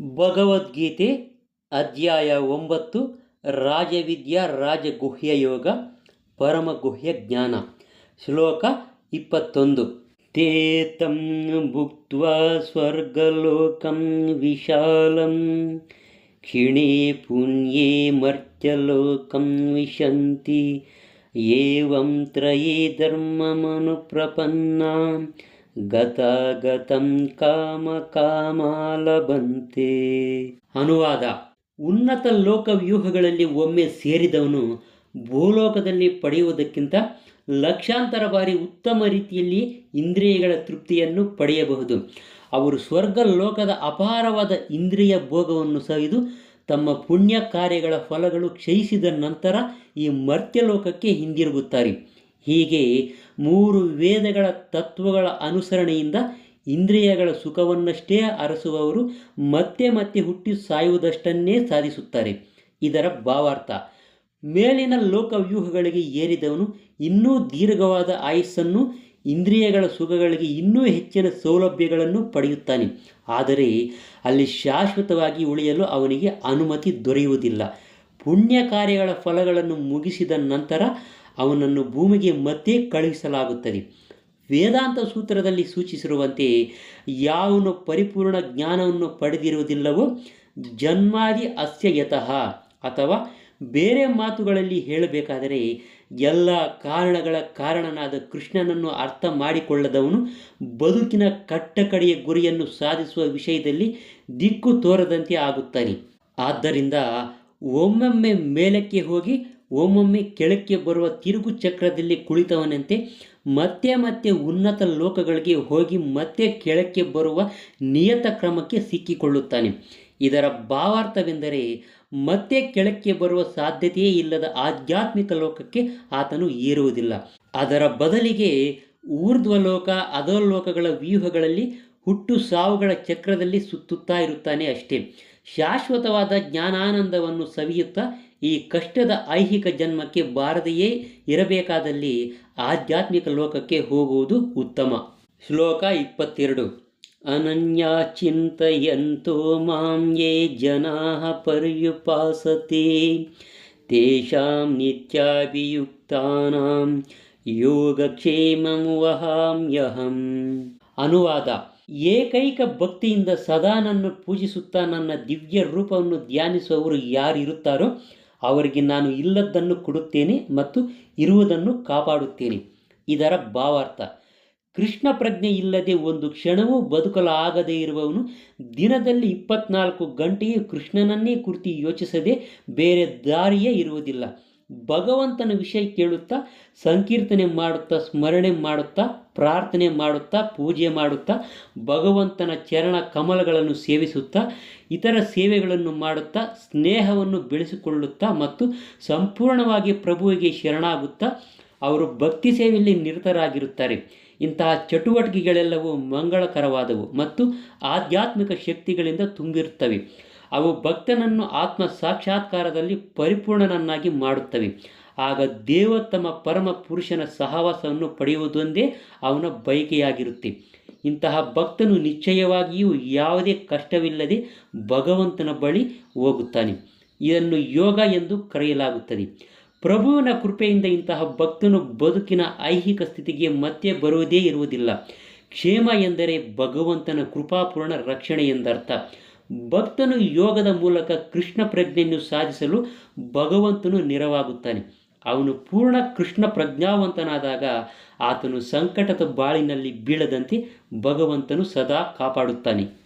ಭಗವದ್ಗೀತೆ ಅಧ್ಯಾಯ ಒಂಬತ್ತು, ರಾಜವಿದ್ಯಾ ರಾಜಗುಹ್ಯ ಯೋಗ, ಪರಮಗುಹ್ಯ ಜ್ಞಾನ, ಶ್ಲೋಕ ಇಪ್ಪತ್ತೊಂದು. ತೇ ತಂ ಭುಕ್ತ್ವಾ ಸ್ವರ್ಗಲೋಕಂ ವಿಶಾಲಂ, ಕ್ಷಿಣೇ ಪುಣ್ಯೇ ಮರ್ತ್ಯಲೋಕಂ ವಿಶಂತಿ, ಏವಂ ತ್ರಯೇ ಧರ್ಮಮನುಪ್ರಪನ್ನಾ ಗತಾಗತಂ ಕಾಮ ಕಾಮಾಲಬಂತೆ ಅನುವಾದ, ಉನ್ನತ ಲೋಕವ್ಯೂಹಗಳಲ್ಲಿ ಒಮ್ಮೆ ಸೇರಿದವನು ಭೂಲೋಕದಲ್ಲಿ ಪಡೆಯುವುದಕ್ಕಿಂತ ಲಕ್ಷಾಂತರ ಬಾರಿ ಉತ್ತಮ ರೀತಿಯಲ್ಲಿ ಇಂದ್ರಿಯಗಳ ತೃಪ್ತಿಯನ್ನು ಪಡೆಯಬಹುದು. ಅವರು ಸ್ವರ್ಗ ಲೋಕದ ಅಪಾರವಾದ ಇಂದ್ರಿಯ ಭೋಗವನ್ನು ಸವಿದು ತಮ್ಮ ಪುಣ್ಯ ಕಾರ್ಯಗಳ ಫಲಗಳು ಕ್ಷಯಿಸಿದ ನಂತರ ಈ ಮರ್ತ್ಯಲೋಕಕ್ಕೆ ಹಿಂದಿರುಗುತ್ತಾರೆ. ಹೀಗೆ ಮೂರು ವೇದಗಳ ತತ್ವಗಳ ಅನುಸರಣೆಯಿಂದ ಇಂದ್ರಿಯಗಳ ಸುಖವನ್ನಷ್ಟೇ ಅರಸುವವರು ಮತ್ತೆ ಮತ್ತೆ ಹುಟ್ಟಿ ಸಾಯುವುದಷ್ಟನ್ನೇ ಸಾಧಿಸುತ್ತಾರೆ. ಇದರ ಭಾವಾರ್ಥ, ಮೇಲಿನ ಲೋಕವ್ಯೂಹಗಳಿಗೆ ಏರಿದವನು ಇನ್ನೂ ದೀರ್ಘವಾದ ಆಯಸ್ಸನ್ನು, ಇಂದ್ರಿಯಗಳ ಸುಖಗಳಿಗೆ ಇನ್ನೂ ಹೆಚ್ಚಿನ ಸೌಲಭ್ಯಗಳನ್ನು ಪಡೆಯುತ್ತಾನೆ. ಆದರೆ ಅಲ್ಲಿ ಶಾಶ್ವತವಾಗಿ ಉಳಿಯಲು ಅವನಿಗೆ ಅನುಮತಿ ದೊರೆಯುವುದಿಲ್ಲ. ಪುಣ್ಯ ಕಾರ್ಯಗಳ ಫಲಗಳನ್ನು ಮುಗಿಸಿದ ನಂತರ ಅವನನ್ನು ಭೂಮಿಗೆ ಮತ್ತೆ ಕಳುಹಿಸಲಾಗುತ್ತದೆ. ವೇದಾಂತ ಸೂತ್ರದಲ್ಲಿ ಸೂಚಿಸಿರುವಂತೆ ಯಾವನು ಪರಿಪೂರ್ಣ ಜ್ಞಾನವನ್ನು ಪಡೆದಿರುವುದಿಲ್ಲವೋ ಜನ್ಮಾದಿ ಅಸ್ಯಯತಃ ಅಥವಾ ಬೇರೆ ಮಾತುಗಳಲ್ಲಿ ಹೇಳಬೇಕಾದರೆ ಎಲ್ಲ ಕಾರಣಗಳ ಕಾರಣನಾದ ಕೃಷ್ಣನನ್ನು ಅರ್ಥ ಮಾಡಿಕೊಳ್ಳದವನು ಬದುಕಿನ ಕಟ್ಟಕಡೆಯ ಗುರಿಯನ್ನು ಸಾಧಿಸುವ ವಿಷಯದಲ್ಲಿ ದಿಕ್ಕು ತೋರದಂತೆ ಆಗುತ್ತಾನೆ. ಆದ್ದರಿಂದ ಒಮ್ಮೊಮ್ಮೆ ಮೇಲಕ್ಕೆ ಹೋಗಿ, ಒಮ್ಮೊಮ್ಮೆ ಕೆಳಕ್ಕೆ ಬರುವ ತಿರುಗು ಚಕ್ರದಲ್ಲಿ ಕುಳಿತವನಂತೆ ಮತ್ತೆ ಮತ್ತೆ ಉನ್ನತ ಲೋಕಗಳಿಗೆ ಹೋಗಿ ಮತ್ತೆ ಕೆಳಕ್ಕೆ ಬರುವ ನಿಯತ ಕ್ರಮಕ್ಕೆ ಸಿಕ್ಕಿಕೊಳ್ಳುತ್ತಾನೆ. ಇದರ ಭಾವಾರ್ಥವೆಂದರೆ ಮತ್ತೆ ಕೆಳಕ್ಕೆ ಬರುವ ಸಾಧ್ಯತೆಯೇ ಇಲ್ಲದ ಆಧ್ಯಾತ್ಮಿಕ ಲೋಕಕ್ಕೆ ಆತನು ಏರುವುದಿಲ್ಲ. ಅದರ ಬದಲಿಗೆ ಊರ್ಧ್ವಲೋಕ ಅಧೋಲೋಕಗಳ ವ್ಯೂಹಗಳಲ್ಲಿ ಹುಟ್ಟು ಸಾವುಗಳ ಚಕ್ರದಲ್ಲಿ ಸುತ್ತುತ್ತಾ ಇರುತ್ತಾನೆ ಅಷ್ಟೇ. ಶಾಶ್ವತವಾದ ಜ್ಞಾನಾನಂದವನ್ನು ಸವಿಯುತ್ತಾ ಈ ಕಷ್ಟದ ಐಹಿಕ ಜನ್ಮಕ್ಕೆ ಬಾರದೆಯೇ ಇರಬೇಕಾದಲ್ಲಿ ಆಧ್ಯಾತ್ಮಿಕ ಲೋಕಕ್ಕೆ ಹೋಗುವುದು ಉತ್ತಮ. ಶ್ಲೋಕ ಇಪ್ಪತ್ತೆರಡು. ಅನನ್ಯ ಚಿಂತೆಯಂತೋ ಮಾಂ ಯೇ ಜನಾ ಪರ್ಯುಪಾಸತೆ. ತೇಷಾಂ ನಿತ್ಯಾಭಿಯುಕ್ತಾನಾಂ ಯೋಗಕ್ಷೇಮಂ ವಹಾಮ್ಯಹಂ. ಅನುವಾದ. ಏಕೈಕ ಭಕ್ತಿಯಿಂದ ಸದಾ ನನ್ನ ಪೂಜಿಸುತ್ತಾ ನನ್ನ ದಿವ್ಯ ರೂಪವನ್ನು ಧ್ಯಾನಿಸುವವರು ಯಾರಿರುತ್ತಾರೋ ಅವರಿಗೆ ನಾನು ಇಲ್ಲದ್ದನ್ನು ಕೊಡುತ್ತೇನೆ ಮತ್ತು ಇರುವುದನ್ನು ಕಾಪಾಡುತ್ತೇನೆ. ಇದರ ಭಾವಾರ್ಥ, ಕೃಷ್ಣ ಪ್ರಜ್ಞೆ ಇಲ್ಲದೆ ಒಂದು ಕ್ಷಣವೂ ಬದುಕಲಾಗದೇ ಇರುವವನು ದಿನದಲ್ಲಿ ಇಪ್ಪತ್ನಾಲ್ಕು ಗಂಟೆಯೂ ಕೃಷ್ಣನನ್ನೇ ಕುರಿತು ಯೋಚಿಸದೆ ಬೇರೆ ದಾರಿಯೇ ಇರುವುದಿಲ್ಲ. ಭಗವಂತನ ವಿಷಯ ಕೇಳುತ್ತಾ, ಸಂಕೀರ್ತನೆ ಮಾಡುತ್ತಾ, ಸ್ಮರಣೆ ಮಾಡುತ್ತಾ, ಪ್ರಾರ್ಥನೆ ಮಾಡುತ್ತಾ, ಪೂಜೆ ಮಾಡುತ್ತಾ, ಭಗವಂತನ ಚರಣ ಕಮಲಗಳನ್ನು ಸೇವಿಸುತ್ತಾ, ಇತರ ಸೇವೆಗಳನ್ನು ಮಾಡುತ್ತಾ, ಸ್ನೇಹವನ್ನು ಬೆಳೆಸಿಕೊಳ್ಳುತ್ತಾ ಮತ್ತು ಸಂಪೂರ್ಣವಾಗಿ ಪ್ರಭುವಿಗೆ ಶರಣಾಗುತ್ತಾ, ಅವರು ಭಕ್ತಿ ಸೇವೆಯಲ್ಲಿ ನಿರತರಾಗಿರುತ್ತಾರೆ. ಇಂತಹ ಚಟುವಟಿಕೆಗಳೆಲ್ಲವೂ ಮಂಗಳಕರವಾದವು ಮತ್ತು ಆಧ್ಯಾತ್ಮಿಕ ಶಕ್ತಿಗಳಿಂದ ತುಂಬಿರುತ್ತವೆ. ಅವು ಭಕ್ತನನ್ನು ಆತ್ಮ ಸಾಕ್ಷಾತ್ಕಾರದಲ್ಲಿ ಪರಿಪೂರ್ಣನನ್ನಾಗಿ ಮಾಡುತ್ತವೆ. ಆಗ ದೇವ ತಮ್ಮ ಪರಮ ಪುರುಷನ ಸಹವಾಸವನ್ನು ಪಡೆಯುವುದೊಂದೇ ಅವನ ಬಯಕೆಯಾಗಿರುತ್ತೆ. ಇಂತಹ ಭಕ್ತನು ನಿಶ್ಚಯವಾಗಿಯೂ ಯಾವುದೇ ಕಷ್ಟವಿಲ್ಲದೆ ಭಗವಂತನ ಬಳಿ ಹೋಗುತ್ತಾನೆ. ಇದನ್ನು ಯೋಗ ಎಂದು ಕರೆಯಲಾಗುತ್ತದೆ. ಪ್ರಭುವಿನ ಕೃಪೆಯಿಂದ ಇಂತಹ ಭಕ್ತನು ಬದುಕಿನ ಐಹಿಕ ಸ್ಥಿತಿಗೆ ಮತ್ತೆ ಬರುವುದೇ ಇರುವುದಿಲ್ಲ. ಕ್ಷೇಮ ಎಂದರೆ ಭಗವಂತನ ಕೃಪಾಪೂರ್ಣ ರಕ್ಷಣೆ ಎಂದರ್ಥ. ಭಕ್ತನು ಯೋಗದ ಮೂಲಕ ಕೃಷ್ಣ ಪ್ರಜ್ಞೆಯನ್ನು ಸಾಧಿಸಲು ಭಗವಂತನು ನೆರವಾಗುತ್ತಾನೆ. ಅವನು ಪೂರ್ಣ ಕೃಷ್ಣ ಪ್ರಜ್ಞಾವಂತನಾದಾಗ ಆತನು ಸಂಕಟದ ಬಾಳಿನಲ್ಲಿ ಬೀಳದಂತೆ ಭಗವಂತನು ಸದಾ ಕಾಪಾಡುತ್ತಾನೆ.